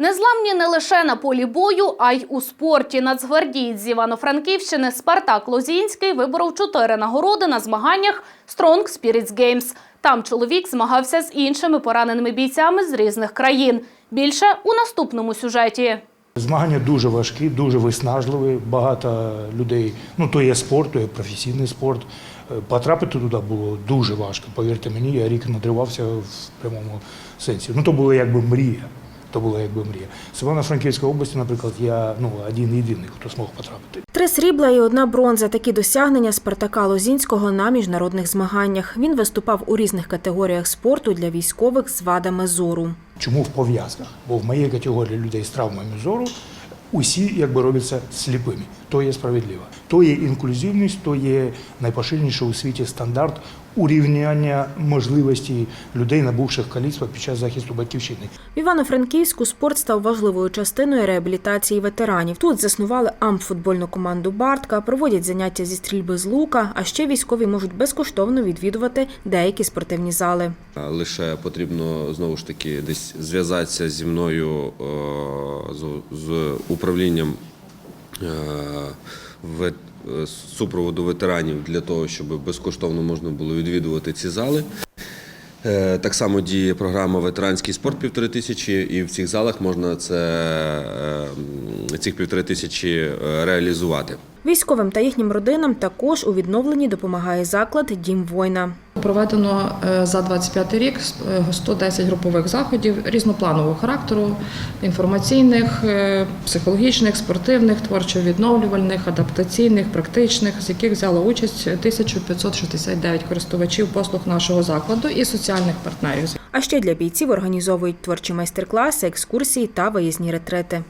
Незламні не лише на полі бою, а й у спорті. Нацгвардієць з Івано-Франківщини Спартак Лозінський виборов чотири нагороди на змаганнях Strong Spirits Games. Там чоловік змагався з іншими пораненими бійцями з різних країн. Більше у наступному сюжеті. Змагання дуже важкі, дуже виснажливі. Багато людей. Ну то є спорт, то є професійний спорт. Е, Потрапити туди було дуже важко. Повірте мені, я рік надривався в прямому сенсі. Ну то було якби мрія. То була якби мрія. З Івано-Франківської області, наприклад, я ну один єдиний, хто змог потрапити. Три срібла і одна бронза. Такі досягнення Спартака Лозінського на міжнародних змаганнях. Він виступав у різних категоріях спорту для військових з вадами зору. Чому в пов'язках? Бо в моїй категорії людей з травмами зору усі якби робляться сліпими. То є справедливо. То є інклюзивність, то є найпоширеніший у світі стандарт урівняння можливостей людей, набувших каліцтва під час захисту батьківщини. В Івано-Франківську спорт став важливою частиною реабілітації ветеранів. Тут заснували амфутбольну команду Бартка, проводять заняття зі стрільби з лука, а ще військові можуть безкоштовно відвідувати деякі спортивні зали. Лише потрібно знову ж таки десь зв'язатися зі мною е, з, з управлінням е, е, супроводу ветеранів для того, щоб безкоштовно можна було відвідувати ці зали. Е, Так само діє програма Ветеранський спорт півтори тисячі, і в цих залах можна це, цих півтори тисячі реалізувати. Військовим та їхнім родинам також у відновленні допомагає заклад Дім воїна. Проведено е, за 25 рік е, 110 групових заходів різнопланового характеру, інформаційних, е, психологічних, спортивних, творчо-відновлювальних, адаптаційних, практичних, з яких взяло участь 1569 користувачів послуг нашого закладу і соціальних партнерів. А ще для бійців організовують творчі майстер-класи, екскурсії та виїзні ретрити.